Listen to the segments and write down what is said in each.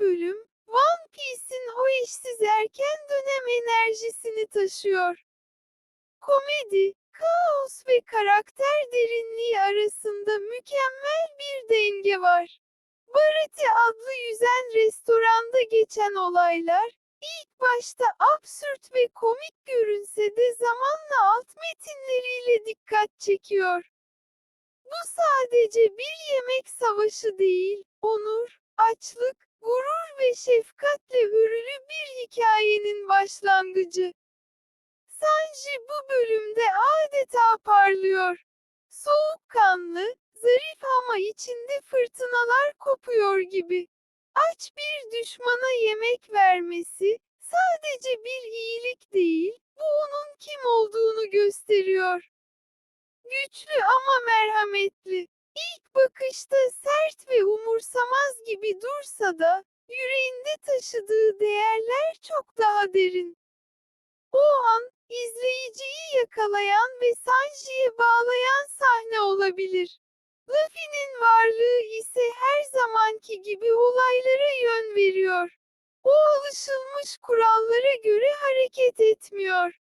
bölüm, One Piece'in o eşsiz erken dönem enerjisini taşıyor. Komedi, kaos ve karakter derinliği arasında mükemmel bir denge var. Barati adlı yüzen restoranda geçen olaylar, ilk başta absürt ve komik görünse de zamanla alt metinleriyle dikkat çekiyor. Bu sadece bir yemek savaşı değil, onur, açlık, gurur ve şefkatle örülü bir hikayenin başlangıcı. Sanji bu bölümde adeta parlıyor. Soğukkanlı, zarif ama içinde fırtınalar kopuyor gibi. Aç bir düşmana yemek vermesi, sadece bir iyilik değil, bu onun kim olduğunu gösteriyor. Güçlü ama merhametli. İlk bakışta sert ve umursamaz gibi dursa da, yüreğinde taşıdığı değerler çok daha derin. O an, izleyiciyi yakalayan ve Sanji'ye bağlayan sahne olabilir. Luffy'nin varlığı ise her zamanki gibi olaylara yön veriyor. O alışılmış kurallara göre hareket etmiyor.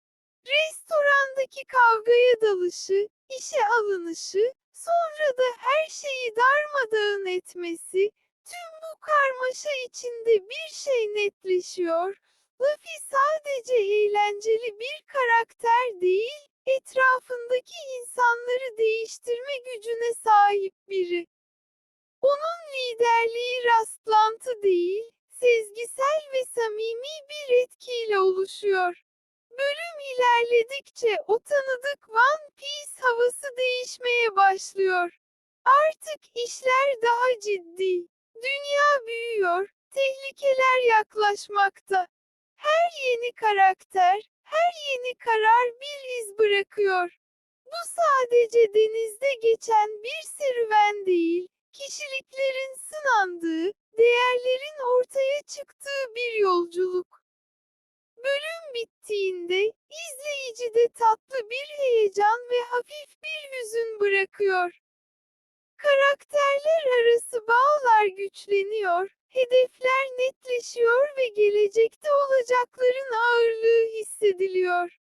Restorandaki kavgaya dalışı, işe alınışı, sonra da her şeyi darmadağın etmesi, tüm bu karmaşa içinde bir şey netleşiyor. Luffy sadece eğlenceli bir karakter değil, etrafındaki insanları değiştirme gücüne sahip biri. Onun liderliği rastlantı değil, sezgisel ve samimi bir etkiyle oluşuyor. Bölüm ilerledikçe o tanıdık One Piece havası değişmeye başlıyor. Artık işler daha ciddi. Dünya büyüyor, tehlikeler yaklaşmakta. Her yeni karakter, her yeni karar bir iz bırakıyor. Bu sadece denizde geçen bir serüven değil, kişiliklerin sınandığı, değerlerin ortaya çıktığı bir yolculuk. Bölüm bittiğinde izleyicide tatlı bir heyecan ve hafif bir hüzün bırakıyor. Karakterler arası bağlar güçleniyor, hedefler netleşiyor ve gelecekte olacakların ağırlığı hissediliyor.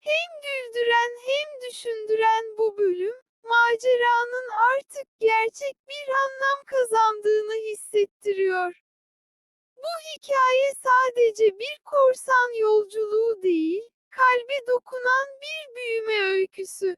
Hem güldüren hem düşündüren bu bölüm, maceranın artık gerçek bir anlam. Bu hikaye sadece bir korsan yolculuğu değil, kalbe dokunan bir büyüme öyküsü.